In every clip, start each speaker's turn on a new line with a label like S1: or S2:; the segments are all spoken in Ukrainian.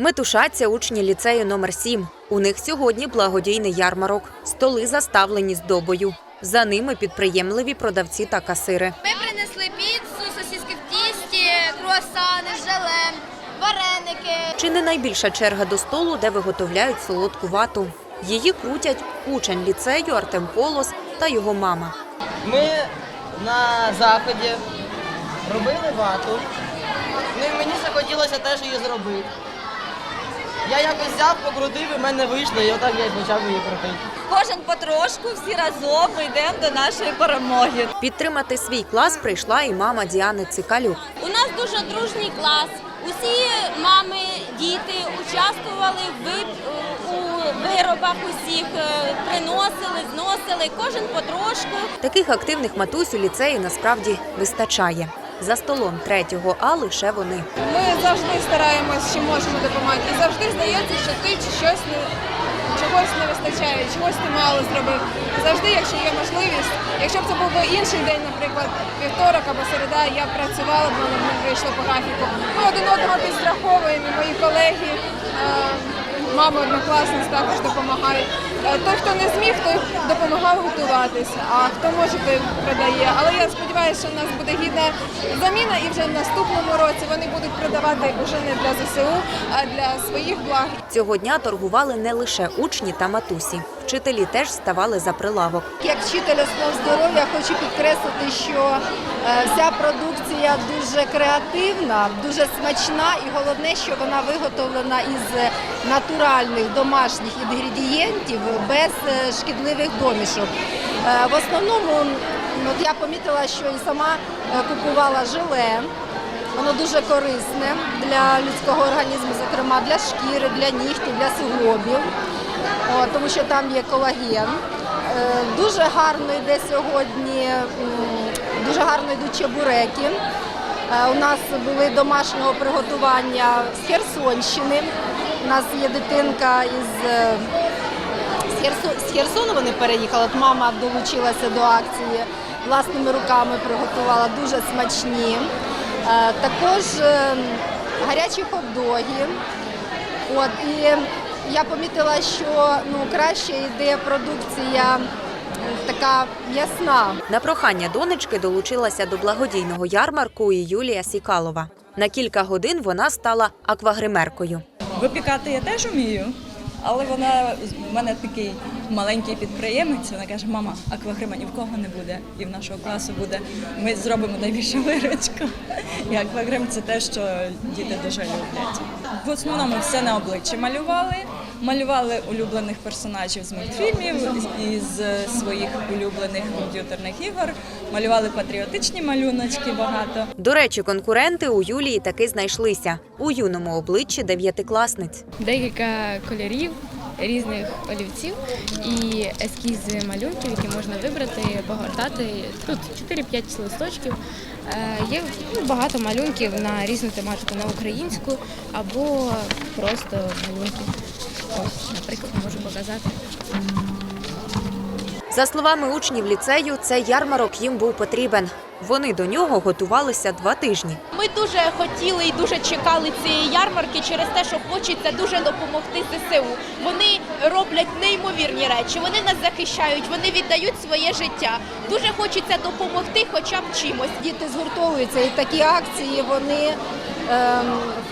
S1: Метушаться учні ліцею номер 7 У них сьогодні благодійний ярмарок. Столи заставлені здобою. За ними підприємливі продавці та касири.
S2: Ми принесли піцу, сосиски в тісті, круасани з желем, вареники.
S1: Чи не найбільша черга до столу, де виготовляють солодку вату? Її крутять учень ліцею Артем Полос та його мама.
S3: Ми на заході робили вату. Ну і мені захотілося теж її зробити. Я якось взяв, покрутив, і в мене вийшло, і отак я й почав її крутити.
S4: Кожен потрошку, всі разом йдемо до нашої перемоги.
S1: Підтримати свій клас прийшла і мама Діани Цикалюк.
S5: У нас дуже дружній клас. Усі мами, діти участвували в у виробах усіх, е, приносили, зносили, кожен потрошку.
S1: Таких активних матусь у ліцеї насправді вистачає. За столом третього А лише вони.
S6: Ми завжди стараємось, чи можемо допомагати. І завжди здається, що ти щось не чогось не вистачає, чогось ти мало зробив. Завжди, якщо є можливість, якщо б це був інший день, наприклад, вівторок або середа, я б працювала б мене не вийшло по графіку. Ми один одного підстраховуємо, мої колеги. е, Мама однокласниць також допомагає. Е, Той, хто не зміг, той допомагав готуватися, а хто може, той продає. Але я сподіваюся, що в нас буде гідна заміна, і вже в наступному році вони будуть продавати вже не для ЗСУ, а для своїх благ.
S1: Цього дня торгували не лише учні та матусі. Вчителі теж ставали за прилавок.
S7: Як вчитель основ здоров'я хочу підкреслити, що е, вся продукція дуже креативна, дуже смачна і головне, що вона виготовлена із натуральних домашніх інгредієнтів без е, шкідливих домішок. Е, В основному от я помітила, що і сама е, купувала желе. Воно дуже корисне для людського організму, зокрема для шкіри, для нігтів, для суглобів, тому що там є колаген. Е, Дуже гарно йде сьогодні, дуже гарно йдуть чебуреки. Е, У нас були домашнього приготування з Херсонщини. У нас є дитинка із е, з Херсо- з Херсону вони переїхали. От мама долучилася до акції, власними руками приготувала дуже смачні. Також е, гарячі хот-доги. От, і я помітила, що ну, краще йде продукція така м'ясна.
S1: На прохання донечки долучилася до благодійного ярмарку і Юлія Сікалова. На кілька годин вона стала аквагримеркою.
S4: Випікати я теж вмію, але вона в мене такий маленький підприємець. Вона каже: мама, аквагрима ні в кого не буде, і в нашого класу буде. Ми зробимо найбільшу виручку. І аквагрим це те, що діти дуже люблять. В основному все на обличчі малювали. Малювали улюблених персонажів з мультфільмів із своїх улюблених комп'ютерних ігор. Малювали патріотичні малюночки багато.
S1: До речі, конкуренти у Юлії таки знайшлися у юному обличчі дев'ятикласниць.
S8: декілька кольорів різних олівців і ескізи малюнків, які можна вибрати, погортати. Тут 4-5 листочків. Е, Є ну, багато малюнків на різну тематику, на українську або просто малюнки. Ось, наприклад, можу показати.
S1: За словами учнів ліцею, цей ярмарок їм був потрібен. Вони до нього готувалися два тижні.
S9: Ми дуже хотіли і дуже чекали цієї ярмарки через те, що хочеться дуже допомогти ЗСУ. Вони роблять неймовірні речі, вони нас захищають, вони віддають своє життя. Дуже хочеться допомогти, хоча б чимось.
S7: Діти згуртовуються, і такі акції вони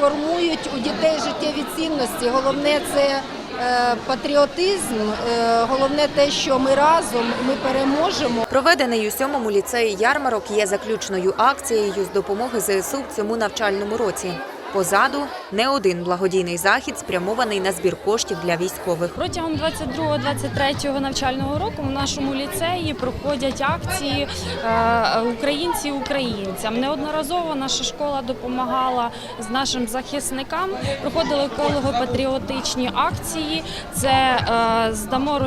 S7: формують у дітей життєві цінності. Головне це е, патріотизм, е, головне те, що ми разом, ми переможемо.
S1: Проведений у сьомому ліцеї ярмарок є заключною акцією з допомоги ЗСУ в цьому навчальному році. Позаду не один благодійний захід спрямований на збір коштів для військових.
S10: Протягом 22-23 навчального року в нашому ліцеї проходять акції е, Українці українцям. Неодноразово наша школа допомагала з нашим захисникам. Проходили еколого-патріотичні акції. Це е, здамо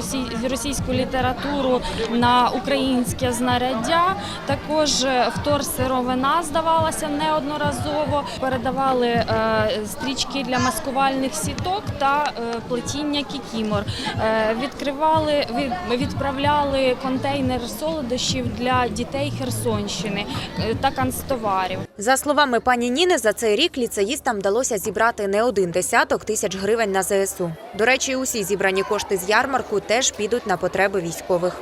S10: російську літературу на українське знаряддя. Також е, вторсировина здавалася неодноразово. Передавали е, стрічки для маскувальних сіток та е, плетіння кікімор. Е, Відкривали, від- відправляли контейнер солодощів для дітей Херсонщини та канцтоварів.
S1: За словами пані Ніни, за цей рік ліцеїстам вдалося зібрати не один десяток тисяч гривень на ЗСУ. До речі, усі зібрані кошти з ярмарку теж підуть на потреби військових.